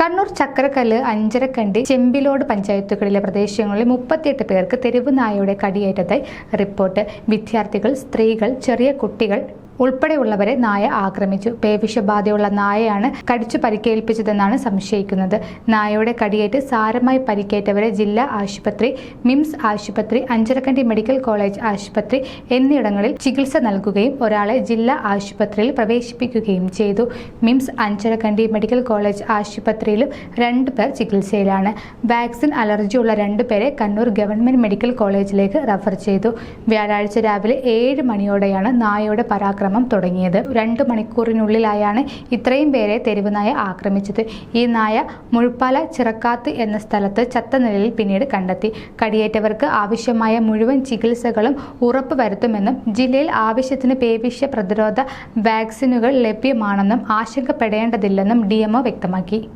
കണ്ണൂർ ചക്കരക്കല്ല് അഞ്ചരക്കണ്ടി ചെമ്പിലോട് പഞ്ചായത്തുകളിലെ പ്രദേശങ്ങളിൽ മുപ്പത്തിയെട്ട് പേർക്ക് തെരുവ് നായയുടെ കടിയേറ്റതായി റിപ്പോർട്ട്. വിദ്യാർത്ഥികൾ സ്ത്രീകൾ ചെറിയ കുട്ടികൾ ഉൾപ്പെടെയുള്ളവരെ നായ ആക്രമിച്ചു. പേവിഷബാധയുള്ള നായയാണ് കടിച്ചു പരിക്കേൽപ്പിച്ചതെന്നാണ് സംശയിക്കുന്നത്. നായയുടെ കടിയേറ്റ് സാരമായി പരിക്കേറ്റവരെ ജില്ലാ ആശുപത്രി മിംസ് ആശുപത്രി അഞ്ചരക്കണ്ടി മെഡിക്കൽ കോളേജ് ആശുപത്രി എന്നിവിടങ്ങളിൽ ചികിത്സ നൽകുകയും ഒരാളെ ജില്ലാ ആശുപത്രിയിൽ പ്രവേശിപ്പിക്കുകയും ചെയ്തു. മിംസ് അഞ്ചരക്കണ്ടി മെഡിക്കൽ കോളേജ് ആശുപത്രിയിലും രണ്ടു പേർ ചികിത്സയിലാണ്. വാക്സിൻ അലർജിയുള്ള രണ്ടുപേരെ കണ്ണൂർ ഗവൺമെന്റ് മെഡിക്കൽ കോളേജിലേക്ക് റഫർ ചെയ്തു. വ്യാഴാഴ്ച രാവിലെ ഏഴ് മണിയോടെയാണ് നായയുടെ പരാക്രമം തുടങ്ങിയത്. രണ്ടു മണിക്കൂറിനുള്ളിലായാണ് ഇത്രയും പേരെ തെരുവ് നായ ആക്രമിച്ചത്. ഈ നായ മുഴുപ്പാല ചിറക്കാത്ത് എന്ന സ്ഥലത്ത് ചത്ത നിലയിൽ പിന്നീട് കണ്ടെത്തി. കടിയേറ്റവർക്ക് ആവശ്യമായ മുഴുവൻ ചികിത്സകളും ഉറപ്പ് വരുത്തുമെന്നും ജില്ലയിൽ ആവശ്യത്തിന് പേവിഷ പ്രതിരോധ വാക്സിനുകൾ ലഭ്യമാണെന്നും ആശങ്കപ്പെടേണ്ടതില്ലെന്നും ഡി വ്യക്തമാക്കി.